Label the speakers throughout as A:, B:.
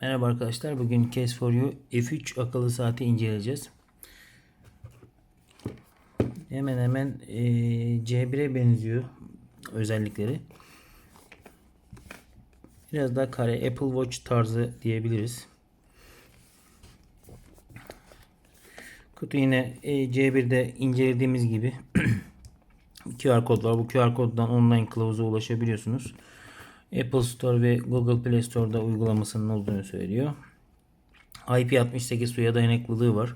A: Merhaba arkadaşlar. Bugün Case for You F3 akıllı saati inceleyeceğiz. Hemen hemen e, C1'e benziyor özellikleri. Biraz daha kare Apple Watch tarzı diyebiliriz. Kutu yine e, C1'de incelediğimiz gibi QR kod var. Bu QR koddan online kılavuza ulaşabiliyorsunuz. Apple Store ve Google Play Store'da uygulamasının olduğunu söylüyor. IP68 suya dayanıklılığı var.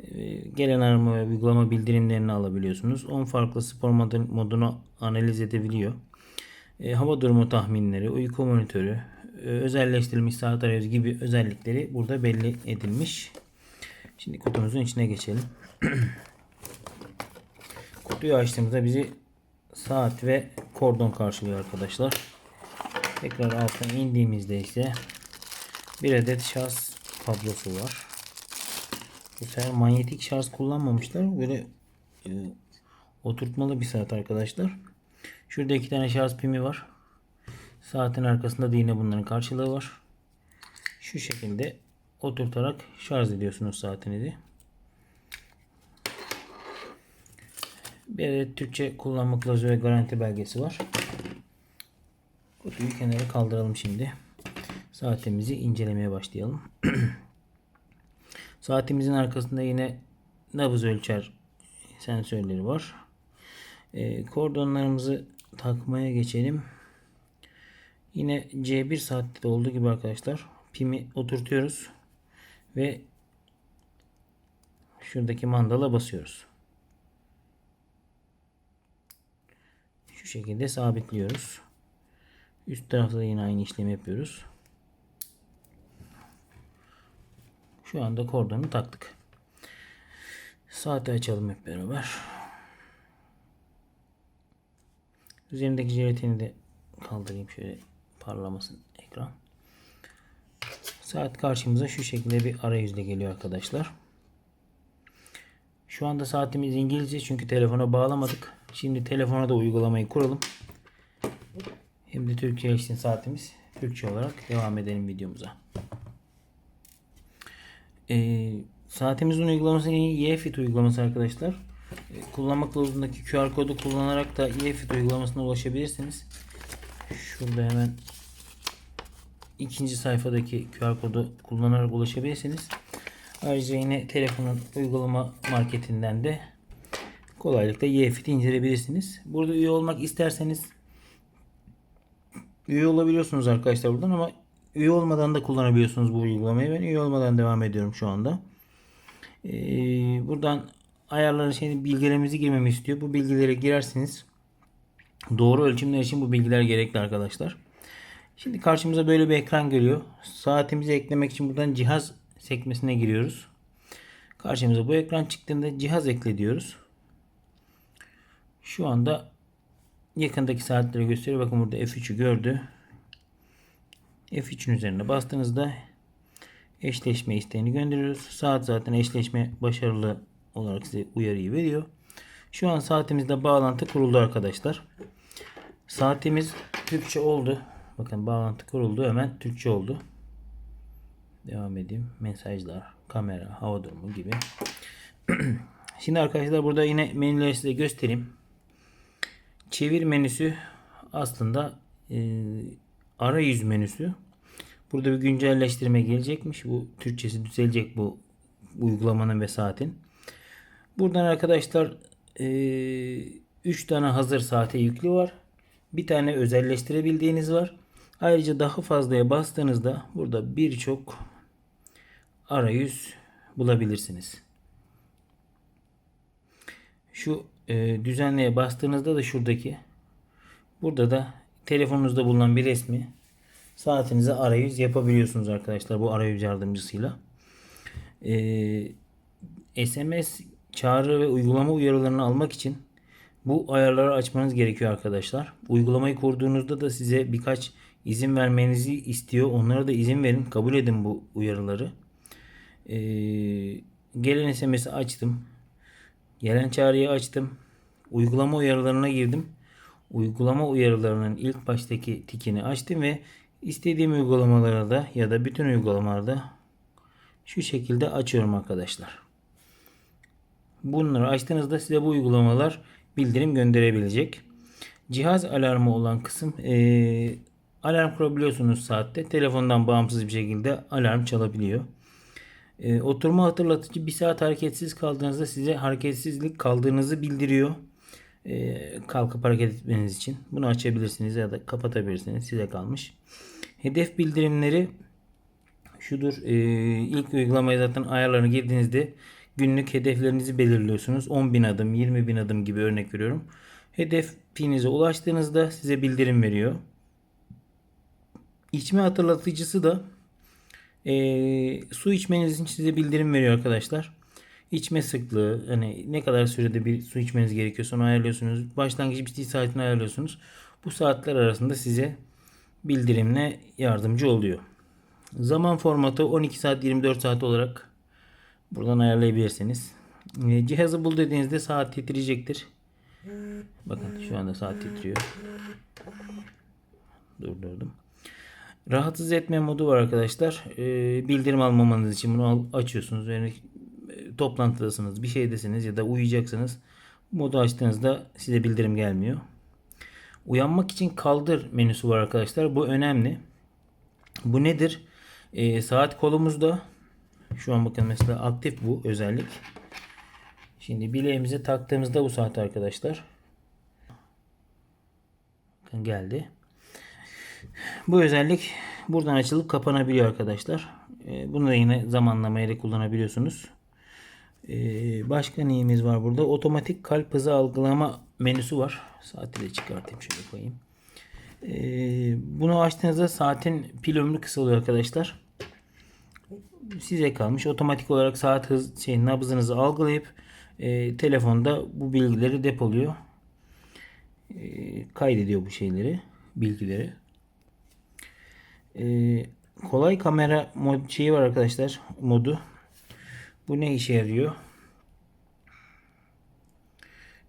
A: Ee, Gelen arama ve uygulama bildirimlerini alabiliyorsunuz. 10 farklı spor modu- modunu analiz edebiliyor. Ee, Hava durumu tahminleri, uyku monitörü, e, özelleştirilmiş saat arayüzü gibi özellikleri burada belli edilmiş. Şimdi kutumuzun içine geçelim. Kutuyu açtığımızda bizi saat ve kordon karşılıyor arkadaşlar. Tekrar altına indiğimizde ise bir adet şarj kablosu var. Bu sefer manyetik şarj kullanmamışlar. Böyle e, oturtmalı bir saat arkadaşlar. Şurada iki tane şarj pimi var. Saatin arkasında da yine bunların karşılığı var. Şu şekilde oturtarak şarj ediyorsunuz saatinizi. Bir adet Türkçe kullanma kılavuzu ve garanti belgesi var. Kutuyu kenara kaldıralım şimdi. Saatimizi incelemeye başlayalım. Saatimizin arkasında yine nabız ölçer sensörleri var. Ee, kordonlarımızı takmaya geçelim. Yine C1 saatte de olduğu gibi arkadaşlar pimi oturtuyoruz ve şuradaki mandala basıyoruz. Şu şekilde sabitliyoruz. Üst tarafta da yine aynı işlemi yapıyoruz. Şu anda kordonu taktık. Saati açalım hep beraber. Üzerindeki jelatini de kaldırayım şöyle parlamasın ekran. Saat karşımıza şu şekilde bir arayüzle geliyor arkadaşlar. Şu anda saatimiz İngilizce çünkü telefona bağlamadık. Şimdi telefona da uygulamayı kuralım. De Türkiye için saatimiz Türkçe olarak devam edelim videomuza. Ee, saatimizin uygulaması YFit uygulaması arkadaşlar. Ee, kullanma kılavuzundaki QR kodu kullanarak da YFit uygulamasına ulaşabilirsiniz. Şurada hemen ikinci sayfadaki QR kodu kullanarak ulaşabilirsiniz. Ayrıca yine telefonun uygulama marketinden de kolaylıkla YFit'i indirebilirsiniz. Burada üye olmak isterseniz üye olabiliyorsunuz arkadaşlar buradan ama üye olmadan da kullanabiliyorsunuz bu uygulamayı. Ben üye olmadan devam ediyorum şu anda. Ee, buradan ayarların şeyini bilgilerimizi girmemi istiyor. Bu bilgilere girersiniz. Doğru ölçümler için bu bilgiler gerekli arkadaşlar. Şimdi karşımıza böyle bir ekran geliyor. Saatimizi eklemek için buradan cihaz sekmesine giriyoruz. Karşımıza bu ekran çıktığında cihaz ekle diyoruz. Şu anda yakındaki saatleri gösteriyor. Bakın burada F3'ü gördü. F3'ün üzerine bastığınızda eşleşme isteğini gönderiyoruz. Saat zaten eşleşme başarılı olarak size uyarıyı veriyor. Şu an saatimizde bağlantı kuruldu arkadaşlar. Saatimiz Türkçe oldu. Bakın bağlantı kuruldu. Hemen Türkçe oldu. Devam edeyim. Mesajlar, kamera, hava durumu gibi. Şimdi arkadaşlar burada yine menüleri size göstereyim. Çevir menüsü aslında e, arayüz menüsü. Burada bir güncelleştirme gelecekmiş. Bu Türkçesi düzelecek bu uygulamanın ve saatin. Buradan arkadaşlar 3 tane hazır saate yüklü var. Bir tane özelleştirebildiğiniz var. Ayrıca daha fazlaya bastığınızda burada birçok arayüz bulabilirsiniz. Şu e, düzenleye bastığınızda da şuradaki burada da telefonunuzda bulunan bir resmi saatinize arayüz yapabiliyorsunuz arkadaşlar bu arayüz yardımcısıyla. E, SMS çağrı ve uygulama uyarılarını almak için bu ayarları açmanız gerekiyor arkadaşlar. Uygulamayı kurduğunuzda da size birkaç izin vermenizi istiyor. Onlara da izin verin. Kabul edin bu uyarıları. Ee, gelen SMS'i açtım. Gelen çağrıyı açtım. Uygulama uyarılarına girdim. Uygulama uyarılarının ilk baştaki tikini açtım ve İstediğim uygulamalara da ya da bütün uygulamalarda şu şekilde açıyorum arkadaşlar. Bunları açtığınızda size bu uygulamalar bildirim gönderebilecek. Cihaz alarmı olan kısım eee, alarm kurabiliyorsunuz saatte. Telefondan bağımsız bir şekilde alarm çalabiliyor. Eee, oturma hatırlatıcı bir saat hareketsiz kaldığınızda size hareketsizlik kaldığınızı bildiriyor. Eee, kalkıp hareket etmeniz için. Bunu açabilirsiniz ya da kapatabilirsiniz. Size kalmış. Hedef bildirimleri şudur. Ee, ilk uygulamaya zaten ayarlarını girdiğinizde günlük hedeflerinizi belirliyorsunuz. 10.000 adım, 20.000 adım gibi örnek veriyorum. Hedefinize ulaştığınızda size bildirim veriyor. İçme hatırlatıcısı da ee, su içmeniz için size bildirim veriyor arkadaşlar. İçme sıklığı, hani ne kadar sürede bir su içmeniz gerekiyorsa onu ayarlıyorsunuz. Başlangıç bitiş saatini ayarlıyorsunuz. Bu saatler arasında size bildirimle yardımcı oluyor. Zaman formatı 12 saat 24 saat olarak buradan ayarlayabilirsiniz. E, Cihazı bul dediğinizde saat titreyecektir. Bakın şu anda saat titriyor. Durdurdum. Rahatsız etme modu var arkadaşlar. E, bildirim almamanız için bunu al- açıyorsunuz. Yani e, toplantıdasınız, bir şeydesiniz ya da uyuyacaksınız. Modu açtığınızda size bildirim gelmiyor. Uyanmak için kaldır menüsü var arkadaşlar. Bu önemli. Bu nedir? Ee, saat kolumuzda. Şu an bakın mesela aktif bu özellik. Şimdi bileğimize taktığımızda bu saat arkadaşlar. Bakın geldi. Bu özellik buradan açılıp kapanabiliyor arkadaşlar. Ee, bunu da yine zamanlamayla kullanabiliyorsunuz. Ee, başka neyimiz var burada? Otomatik kalp hızı algılama menüsü var. Saati de çıkartayım şöyle koyayım. Ee, bunu açtığınızda saatin pil ömrü kısalıyor arkadaşlar. Size kalmış. Otomatik olarak saat hız şey nabzınızı algılayıp e, telefonda bu bilgileri depoluyor. E, kaydediyor bu şeyleri, bilgileri. E, kolay kamera mod şeyi var arkadaşlar modu. Bu ne işe yarıyor?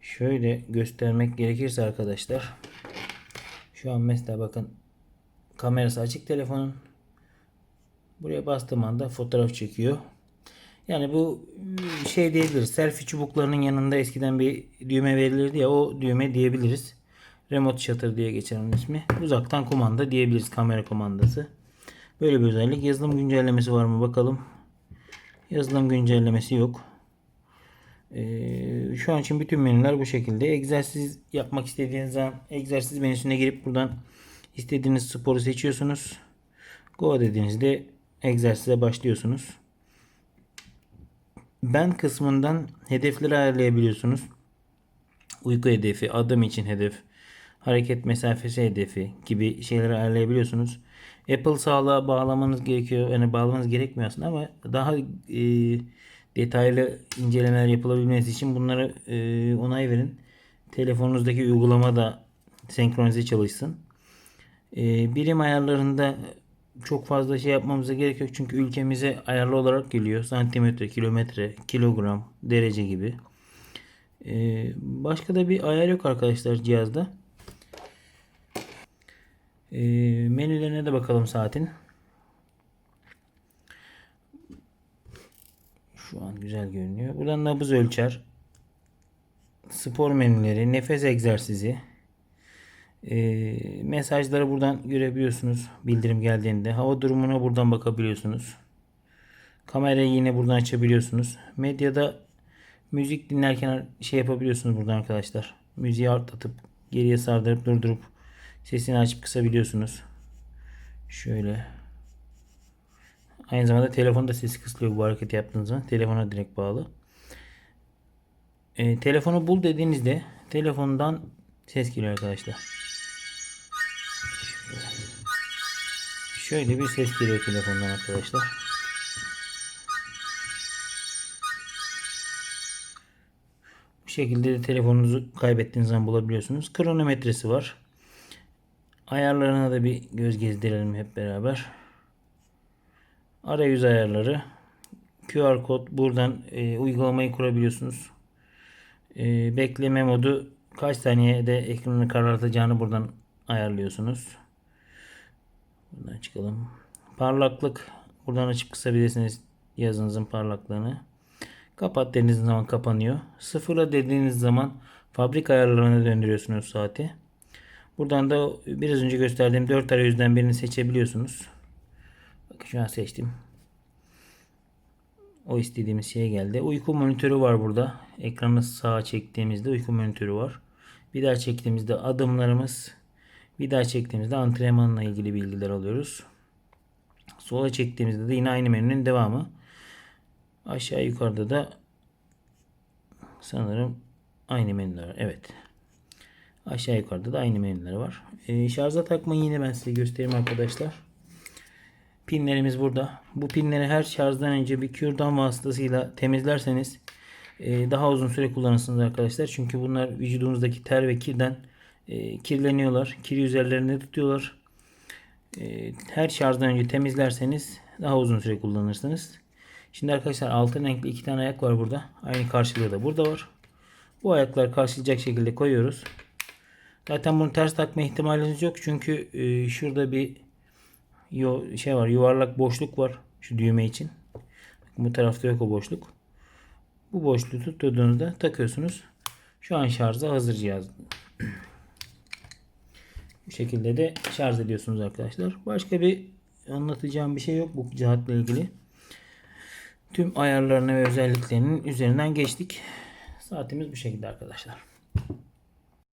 A: Şöyle göstermek gerekirse arkadaşlar. Şu an mesela bakın kamerası açık telefonun. Buraya bastığım anda fotoğraf çekiyor. Yani bu şey diyebiliriz. Selfie çubuklarının yanında eskiden bir düğme verilirdi ya o düğme diyebiliriz. Remote shutter diye geçer onun ismi. Uzaktan kumanda diyebiliriz kamera kumandası. Böyle bir özellik. Yazılım güncellemesi var mı bakalım. Yazılım güncellemesi yok. Ee, şu an için bütün menüler bu şekilde. Egzersiz yapmak istediğiniz zaman egzersiz menüsüne girip buradan istediğiniz sporu seçiyorsunuz. Go dediğinizde egzersize başlıyorsunuz. Ben kısmından hedefleri ayarlayabiliyorsunuz. Uyku hedefi, adım için hedef, hareket mesafesi hedefi gibi şeyleri ayarlayabiliyorsunuz. Apple sağlığa bağlamanız gerekiyor. Yani bağlamanız gerekmiyor aslında ama daha e, detaylı incelemeler yapılabilmesi için bunları e, onay verin. Telefonunuzdaki uygulama da senkronize çalışsın. E, birim ayarlarında çok fazla şey yapmamıza gerek yok. Çünkü ülkemize ayarlı olarak geliyor. Santimetre, kilometre, kilogram, derece gibi. E, başka da bir ayar yok arkadaşlar cihazda. E, menülerine de bakalım saatin. Şu an güzel görünüyor. Buradan nabız ölçer. Spor menüleri, nefes egzersizi. E, mesajları buradan görebiliyorsunuz. Bildirim geldiğinde. Hava durumuna buradan bakabiliyorsunuz. Kamerayı yine buradan açabiliyorsunuz. Medyada müzik dinlerken şey yapabiliyorsunuz buradan arkadaşlar. Müziği artlatıp geriye sardırıp durdurup sesini açıp kısabiliyorsunuz. Şöyle. Aynı zamanda telefonda sesi kısılıyor bu hareketi yaptığınız zaman. Telefona direkt bağlı. E, telefonu bul dediğinizde telefondan ses geliyor arkadaşlar. Şöyle bir ses geliyor telefondan arkadaşlar. Bu şekilde de telefonunuzu kaybettiğiniz zaman bulabiliyorsunuz. Kronometresi var. Ayarlarına da bir göz gezdirelim hep beraber. Arayüz ayarları. QR kod buradan e, uygulamayı kurabiliyorsunuz. E, bekleme modu kaç saniyede ekranını karartacağını buradan ayarlıyorsunuz. Buradan çıkalım. Parlaklık. Buradan açıp kısabilirsiniz yazınızın parlaklığını. Kapat dediğiniz zaman kapanıyor. Sıfırla dediğiniz zaman fabrika ayarlarına döndürüyorsunuz saati. Buradan da biraz önce gösterdiğim 4 arayüzden birini seçebiliyorsunuz. Bakın şu an seçtim. O istediğimiz şeye geldi. Uyku monitörü var burada. Ekranı sağa çektiğimizde uyku monitörü var. Bir daha çektiğimizde adımlarımız. Bir daha çektiğimizde antrenmanla ilgili bilgiler alıyoruz. Sola çektiğimizde de yine aynı menünün devamı. Aşağı yukarıda da sanırım aynı menüler. Evet. Aşağı yukarıda da aynı menüler var. Ee, şarja takmayı yine ben size göstereyim arkadaşlar. Pinlerimiz burada. Bu pinleri her şarjdan önce bir kürdan vasıtasıyla temizlerseniz e, daha uzun süre kullanırsınız arkadaşlar. Çünkü bunlar vücudunuzdaki ter ve kirden e, kirleniyorlar. Kiri üzerlerinde tutuyorlar. E, her şarjdan önce temizlerseniz daha uzun süre kullanırsınız. Şimdi arkadaşlar altın renkli iki tane ayak var burada. Aynı karşılığı da burada var. Bu ayaklar karşılayacak şekilde koyuyoruz. Zaten bunu ters takma ihtimaliniz yok. Çünkü e, şurada bir yo, şey var yuvarlak boşluk var şu düğme için. Bu tarafta yok o boşluk. Bu boşluğu tuttuğunuzda takıyorsunuz. Şu an şarja hazır cihaz. Bu şekilde de şarj ediyorsunuz arkadaşlar. Başka bir anlatacağım bir şey yok bu cihatla ilgili. Tüm ayarlarını ve özelliklerinin üzerinden geçtik. Saatimiz bu şekilde arkadaşlar.